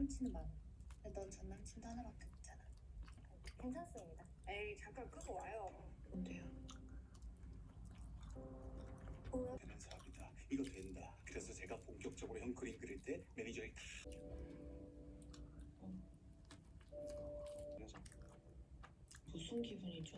남친은 많아. 근데 넌 전 남친도 하나밖에 없잖아. 괜찮습니다. 에이 잠깐 끄고 와요. 뭔데요? 되는 사업이다. 이거 된다. 그래서 제가 본격적으로 형 그림 그릴 때 매니저의 그래서 무슨 기분이죠?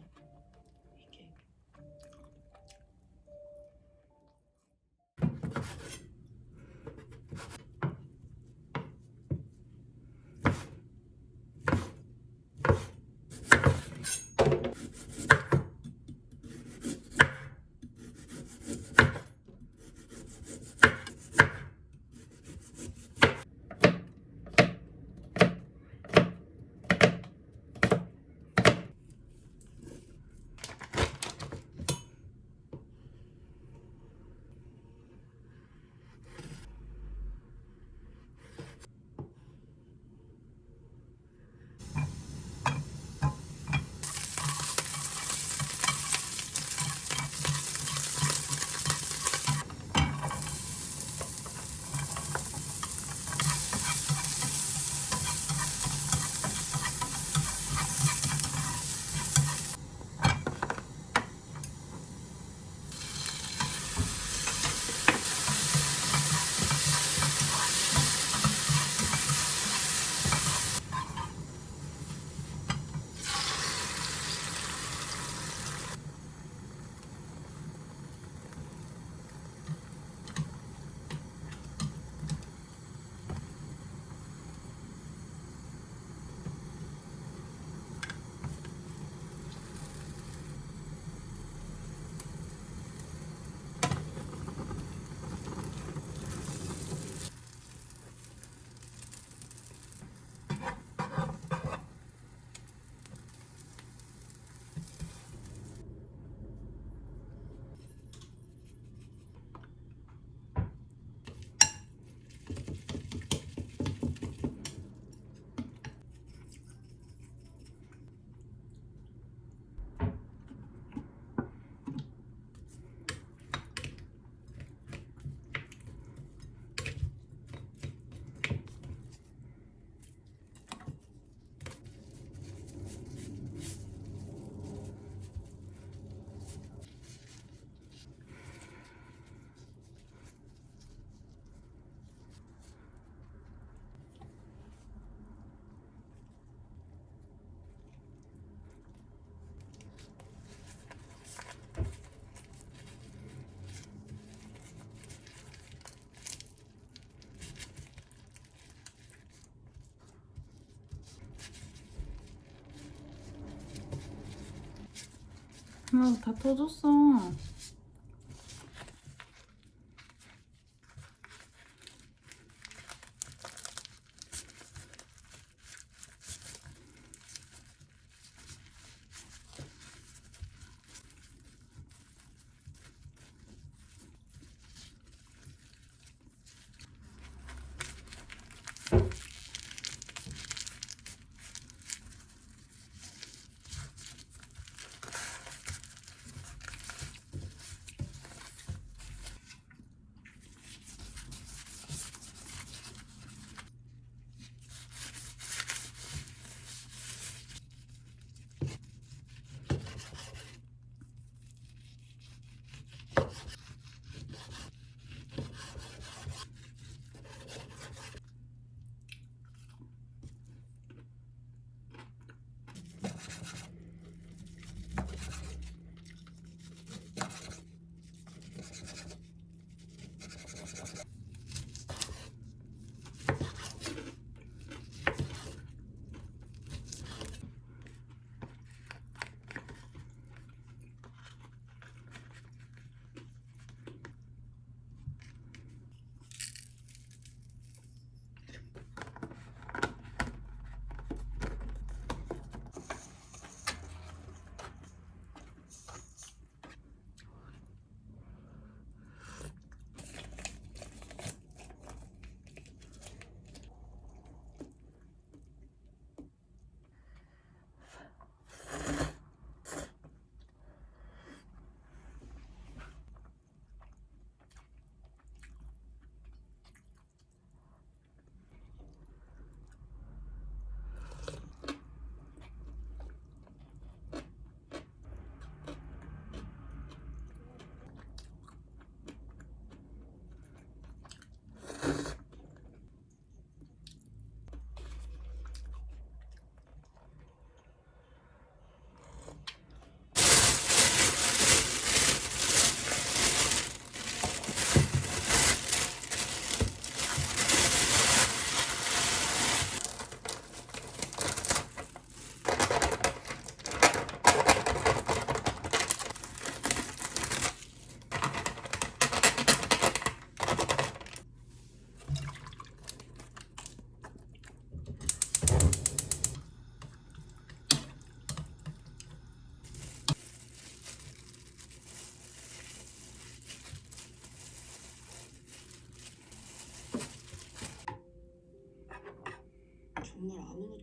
아, 다 터졌어.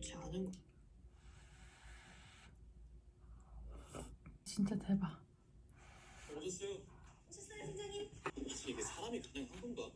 좋지 않은 거. 진짜 대박. 오셨어요? 오셨어요, 팀장님? 이게 사람이 가능한 건가?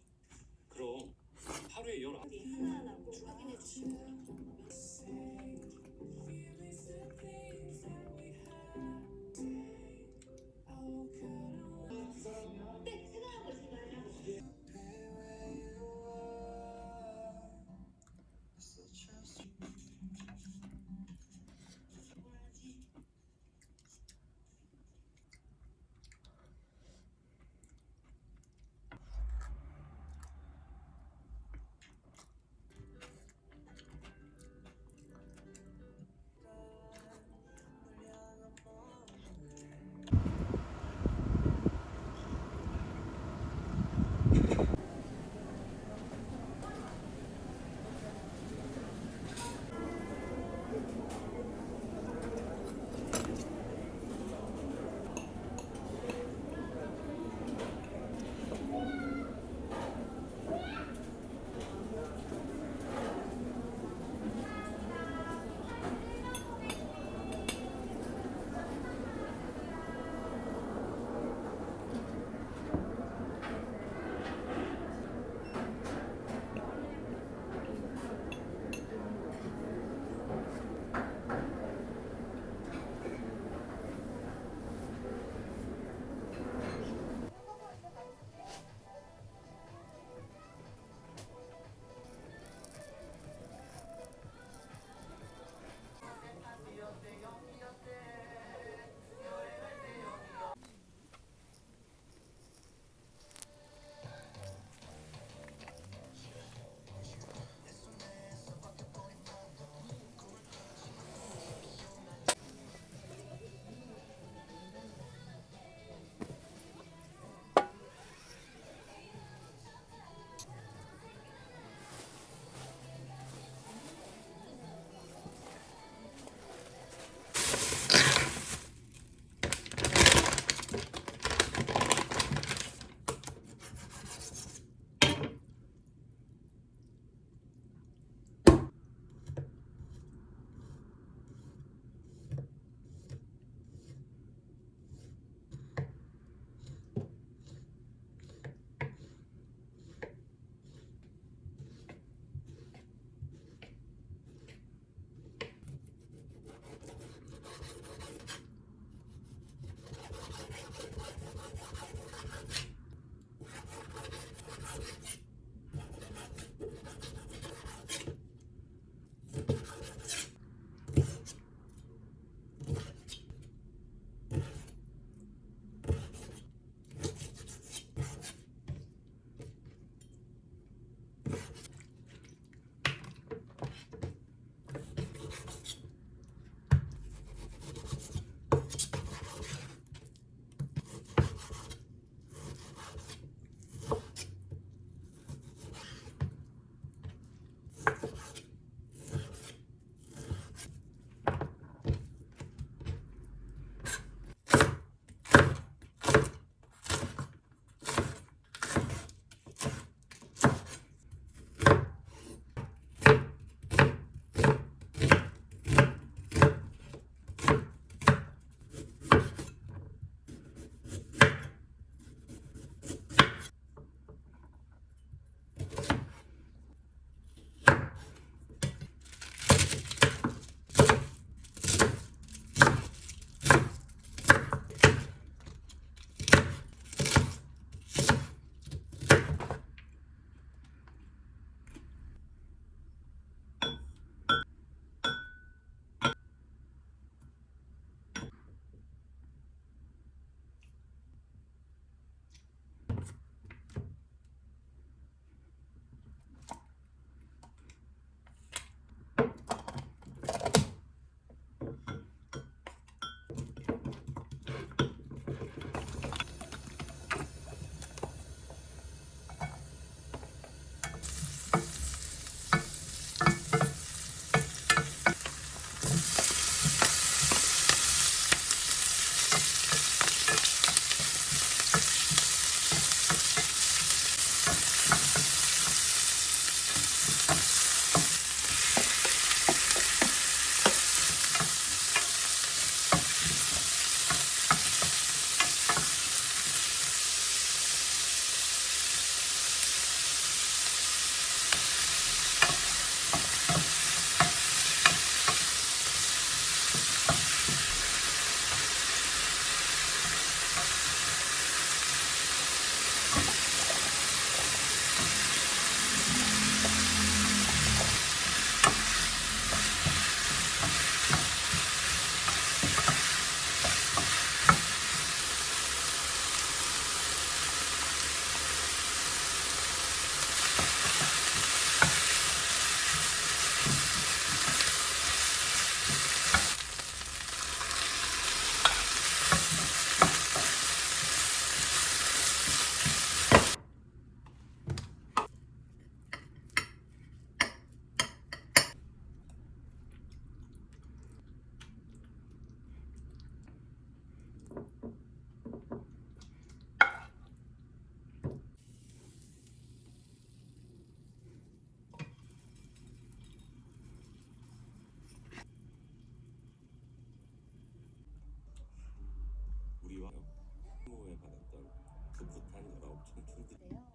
12시부터 19시 청춘인데요.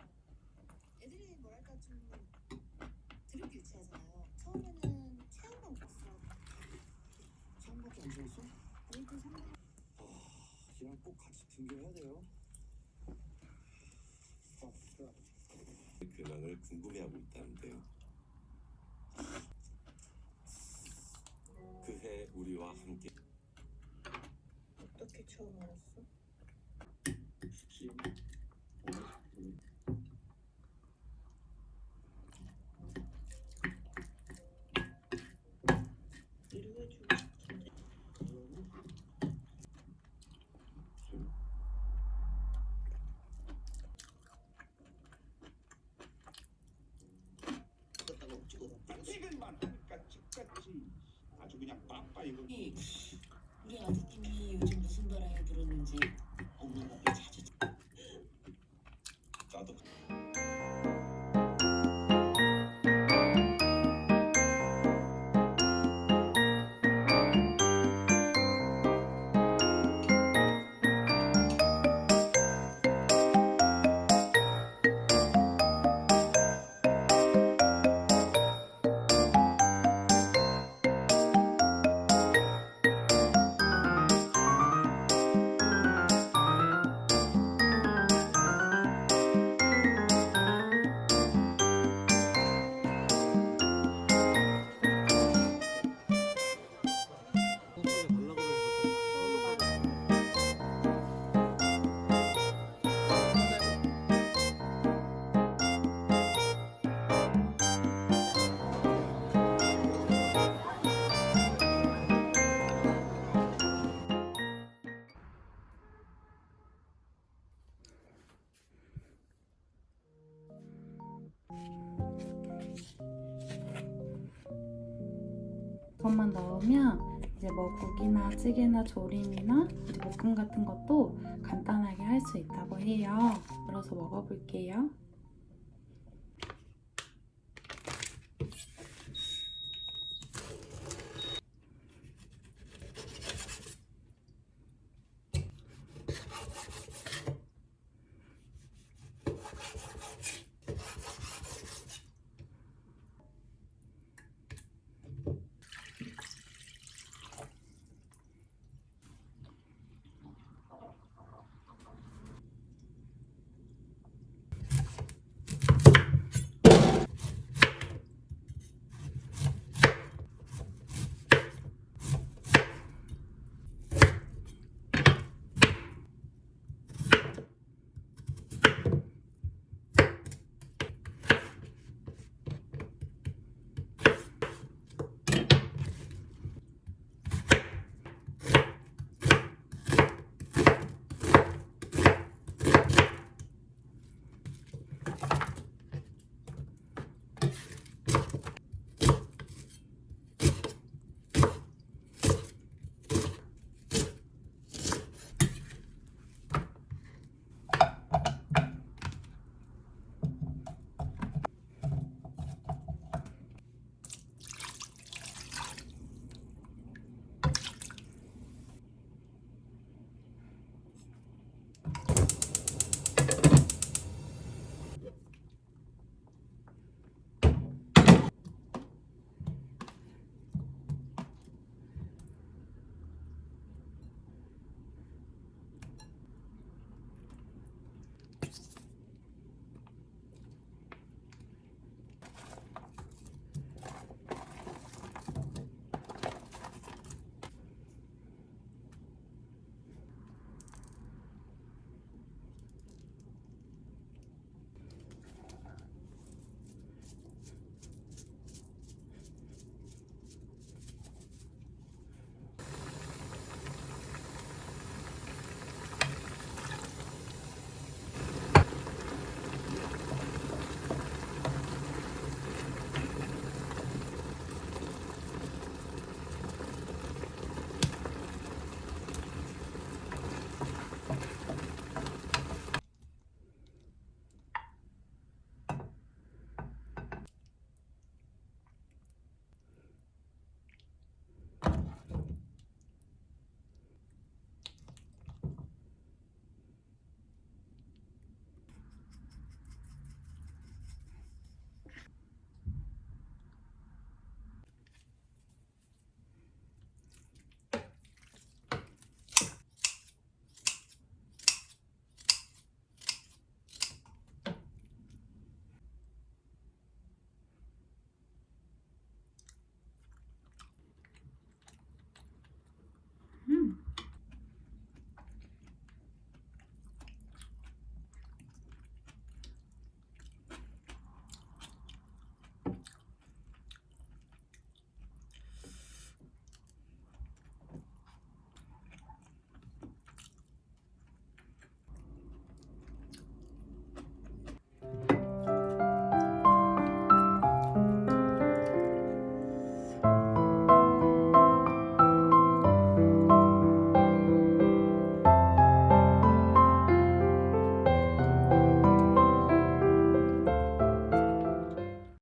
애들이 뭐랄까 좀 드럽게 유치하잖아요. 처음에는 체험만 갔어. 처음밖에 안 좋았어? 아니 그 상관. 아, 걔랑 꼭 같이 등교해야 돼요. 아, 그래. 근황을 궁금해하고 있다는데요. 그해 우리와 함께 어떻게 처음 알았어? 위로 그것만 넣으면 이제 뭐 국이나 찌개나 조림이나 볶음 같은 것도 간단하게 할 수 있다고 해요. 그래서 먹어볼게요.